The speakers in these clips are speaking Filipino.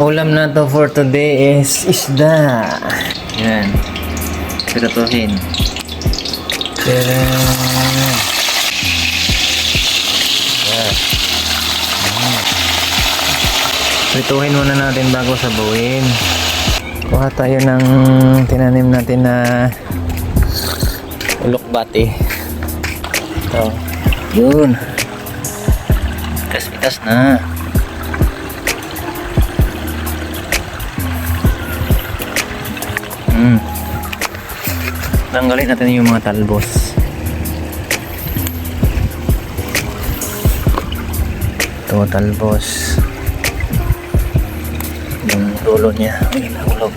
Ulam na to for today is isda. Yan. Piratuhin. Mm. Prituhin muna natin bago sabuin. Kuha tayo ng tinanim natin na ulokbati. Ito. Yun. Pitas-pitas na. Tanggalin natin yung mga talbos. Ito talbos. Yung dulo niya. Ay, nahulog.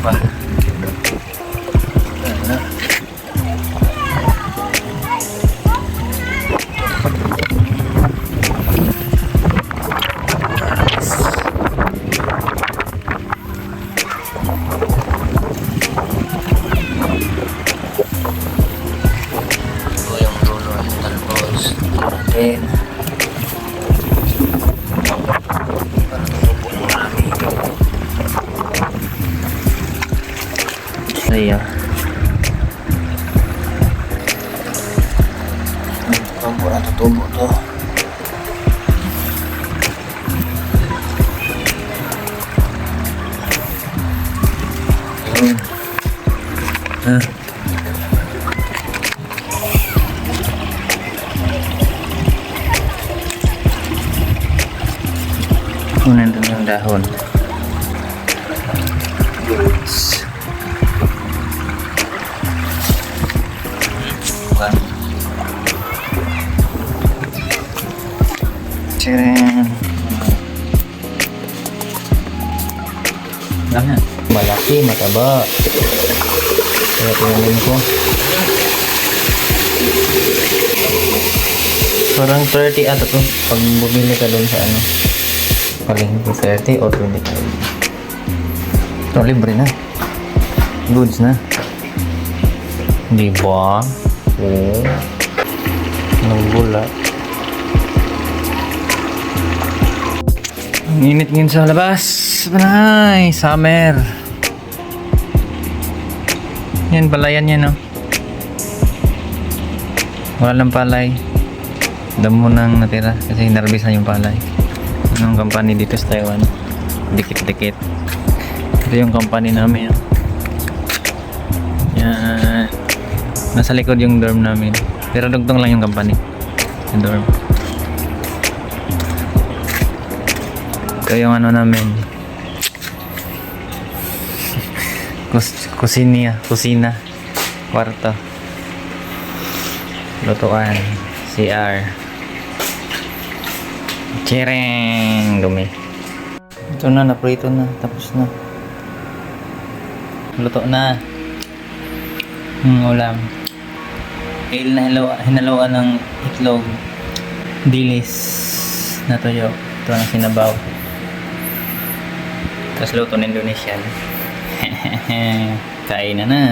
Pa. Ng marami. Saya. Tubo na tutubo to. Yun. Ah. Kunin doon yung dahon. Goods. Bukan. Tcharam. Ano? Malaki, mataba. Kaya tinanim ko. Parang 30 ata to. Pag bumili ka doon sa ano. Palengke 30 or 25. Ito, libre na. Goods na. Di ba? Oo. Anong bula? Ang init ngayon sa labas. Panay, summer. Yan, palayan yan, no? Wala lang palay. Damo nang natira kasi narbis na yung palay. Anong company dito sa Taiwan? Dikit-dikit. Ito yung company namin. Yan. Nasa likod yung dorm namin. Pero dugtong lang yung company. Yung dorm. Ito yung ano namin. Kus kusinia. Kusina. Kwarto. Lutuan. CR. Chireng! Dumi. Ito na, naprito na. Tapos na. Luto na. Hmm, ulam. Kail na hinawa, hinaluan ng itlog. Dilis na tuyo. Ito ang sinabaw. Tapos luto ng Indonesian. Kain na na.